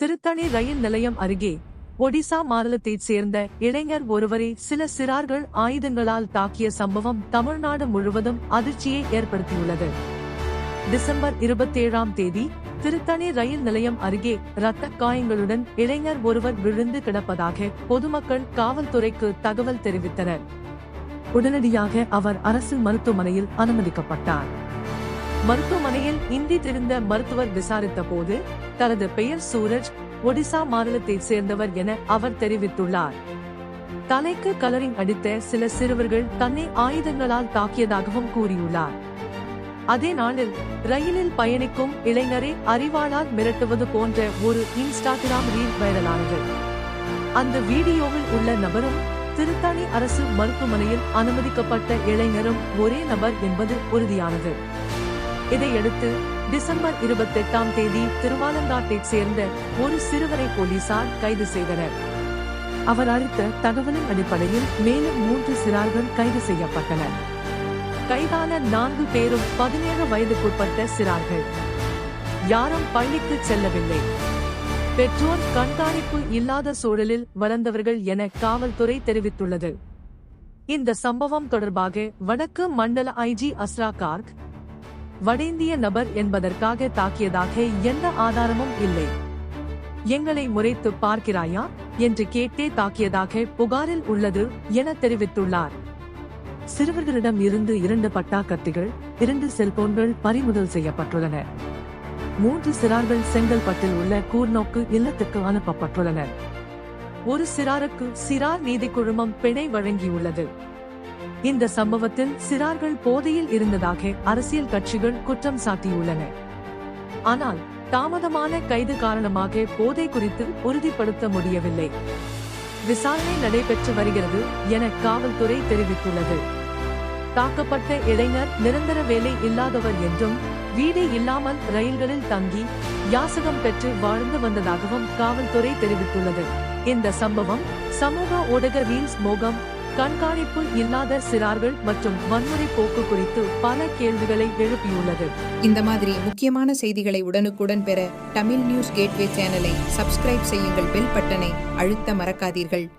திருத்தணி ரயில் நிலையம் அருகே ஒடிசா மாநிலத்தைச் சேர்ந்த இளைஞர் ஒருவரை சில சிறார்கள் ஆயுதங்களால் தாக்கிய சம்பவம் தமிழ்நாடு முழுவதும் அதிர்ச்சியை ஏற்படுத்தியுள்ளது. டிசம்பர் இருபத்தேழாம் தேதி திருத்தணி ரயில் நிலையம் அருகே இரத்த காயங்களுடன் இளைஞர் ஒருவர் விழுந்து கிடப்பதாக பொதுமக்கள் காவல்துறைக்கு தகவல் தெரிவித்தனர். உடனடியாக அவர் அரசு மருத்துவமனையில் அனுமதிக்கப்பட்டார். மருத்துவமனையில் இந்தி தெரிந்த மருத்துவர் விசாரித்த போது தனது பெயர் சூரஜ் ஒடிசா மாநிலத்தைச் சேர்ந்தவர் என அவர் தெரிவித்துள்ளார். தலைக்கு கலரிங் அடித்த சில சிறுவர்கள் தன்னை ஆயுதங்களால் தாக்கியதாகவும் கூறியுள்ளார். அதே நாளில் ரயிலில் பயணிக்கும் இளைஞரை அறிவாளால் மிரட்டுவது போன்ற ஒரு இன்ஸ்டாகிராம் ரீல் வைரலானது. அந்த வீடியோவில் உள்ள நபரும் திருத்தணி அரசு மருத்துவமனையில் அனுமதிக்கப்பட்ட இளைஞரும் ஒரே நபர் என்பது உறுதியானது. இதையடுத்து டிசம்பர் இருபத்தெட்டாம் தேதி திருவாலங்காட்டை சேர்ந்த ஒரு சிறுவரை போலீசார் கைது செய்தனர். அவர் அளித்த தகவலின் அடிப்படையில் மேலும் மூன்று சிறார்கள் கைது செய்யப்பட்டனர். கைதான நான்கு பேரும் பதினேழு வயதுக்குட்பட்ட சிறார்கள். யாரும் பள்ளிக்கு செல்லவில்லை. பெற்றோர் கண்காணிப்பு இல்லாத சூழலில் வளர்ந்தவர்கள் என காவல்துறை தெரிவித்துள்ளது. இந்த சம்பவம் தொடர்பாக வடக்கு மண்டல ஐஜி அஸ்ரா கார்க் வடேந்திய நபர் என்பதற்காக தாக்கியதாக எந்த ஆதாரமும் இல்லை. எங்களை முறைத்து பார்க்கிறாயா? என்று கேட்டே தாக்கியதாக புகாரில் உள்ளது என தெரிவித்துள்ளார். சிறுவர்களிடம் இருந்து இரண்டு பட்டா கத்திகள் இரண்டு செல்போன்கள் பறிமுதல் செய்யப்பட்டுள்ளன. மூன்று சிறார்கள் செங்கல்பட்டில் உள்ள கூர்நோக்கு இல்லத்துக்கு அனுப்பப்பட்டுள்ளனர். ஒரு சிறாருக்கு சிறார் நீதி குழுமம் பிணை வழங்கியுள்ளது. இந்த சம்பவத்தில் சிறார்கள் போதையில் இருந்ததாக அரசியல் கட்சிகள் குற்றம் சாட்டியுள்ளன. ஆனால் தாமதமான கைது காரணமாக போதை குறித்து உறுதிப்படுத்த முடியவில்லை. விசாரணை நடைபெற்று வருகிறது என காவல்துறை தெரிவித்துள்ளது. தாக்கப்பட்ட இளைஞர் நிரந்தர வேலை இல்லாதவர் என்றும் வீடு இல்லாமல் ரயில்களில் தங்கி யாசகம் பெற்று வாழ்ந்து வந்ததாகவும் காவல்துறை தெரிவித்துள்ளது. இந்த சம்பவம் சமூக ஊடக ரீல்ஸ் மோகம் கண்காணிப்பு இல்லாத சிறார்கள் மற்றும் வன்முறை போக்கு குறித்து பல கேள்விகளை எழுப்பியுள்ளது. இந்த மாதிரி முக்கியமான செய்திகளை உடனுக்குடன் பெற தமிழ் நியூஸ் கேட்வே சேனலை சப்ஸ்கிரைப் செய்யுங்கள் பெல் பட்டனை அழுத்த மறக்காதீர்கள்.